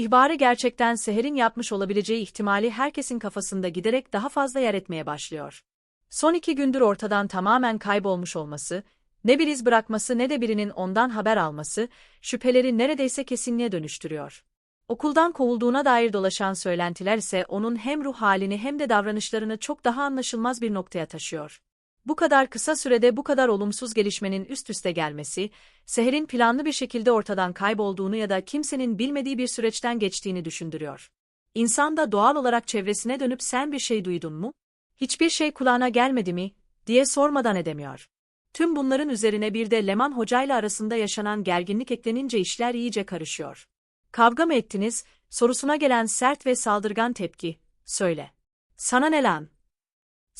İhbarı gerçekten Seher'in yapmış olabileceği ihtimali herkesin kafasında giderek daha fazla yer etmeye başlıyor. Son iki gündür ortadan tamamen kaybolmuş olması, ne bir iz bırakması ne de birinin ondan haber alması, şüpheleri neredeyse kesinliğe dönüştürüyor. Okuldan kovulduğuna dair dolaşan söylentiler ise onun hem ruh halini hem de davranışlarını çok daha anlaşılmaz bir noktaya taşıyor. Bu kadar kısa sürede bu kadar olumsuz gelişmenin üst üste gelmesi, Seher'in planlı bir şekilde ortadan kaybolduğunu ya da kimsenin bilmediği bir süreçten geçtiğini düşündürüyor. İnsan da doğal olarak çevresine dönüp sen bir şey duydun mu? Hiçbir şey kulağına gelmedi mi? diye sormadan edemiyor. Tüm bunların üzerine bir de Leman Hoca ile arasında yaşanan gerginlik eklenince işler iyice karışıyor. Kavga mı ettiniz? sorusuna gelen sert ve saldırgan tepki. Söyle. Sana ne lan?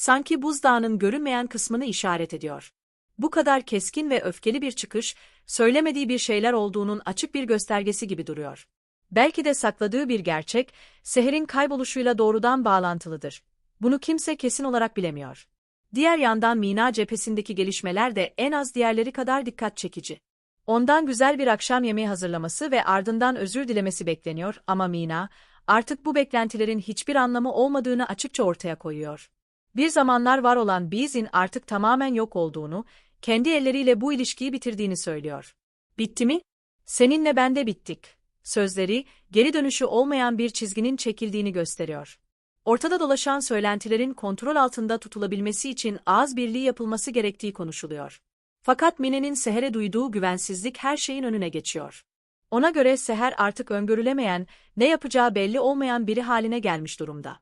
Sanki buzdağının görünmeyen kısmını işaret ediyor. Bu kadar keskin ve öfkeli bir çıkış, söylemediği bir şeyler olduğunun açık bir göstergesi gibi duruyor. Belki de sakladığı bir gerçek, Seher'in kayboluşuyla doğrudan bağlantılıdır. Bunu kimse kesin olarak bilemiyor. Diğer yandan Mina cephesindeki gelişmeler de en az diğerleri kadar dikkat çekici. Ondan güzel bir akşam yemeği hazırlaması ve ardından özür dilemesi bekleniyor ama Mina, artık bu beklentilerin hiçbir anlamı olmadığını açıkça ortaya koyuyor. Bir zamanlar var olan Biz'in artık tamamen yok olduğunu, kendi elleriyle bu ilişkiyi bitirdiğini söylüyor. Bitti mi? Seninle ben de bittik. Sözleri, geri dönüşü olmayan bir çizginin çekildiğini gösteriyor. Ortada dolaşan söylentilerin kontrol altında tutulabilmesi için ağız birliği yapılması gerektiği konuşuluyor. Fakat Mine'nin Seher'e duyduğu güvensizlik her şeyin önüne geçiyor. Ona göre Seher artık öngörülemeyen, ne yapacağı belli olmayan biri haline gelmiş durumda.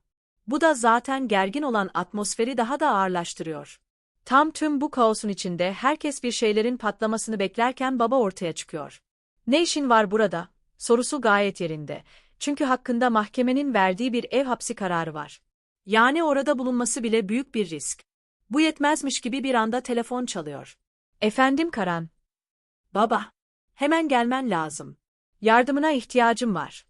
Bu da zaten gergin olan atmosferi daha da ağırlaştırıyor. Tam tüm bu kaosun içinde herkes bir şeylerin patlamasını beklerken baba ortaya çıkıyor. Ne işin var burada? Sorusu gayet yerinde. Çünkü hakkında mahkemenin verdiği bir ev hapsi kararı var. Yani orada bulunması bile büyük bir risk. Bu yetmezmiş gibi bir anda telefon çalıyor. Efendim Karan. Baba. Hemen gelmen lazım. Yardımına ihtiyacım var.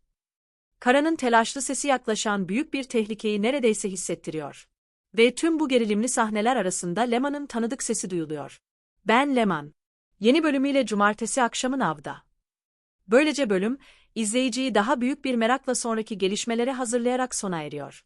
Karan'ın telaşlı sesi yaklaşan büyük bir tehlikeyi neredeyse hissettiriyor. Ve tüm bu gerilimli sahneler arasında Leman'ın tanıdık sesi duyuluyor. Ben Leman. Yeni bölümüyle cumartesi akşamın avda. Böylece bölüm, izleyiciyi daha büyük bir merakla sonraki gelişmelere hazırlayarak sona eriyor.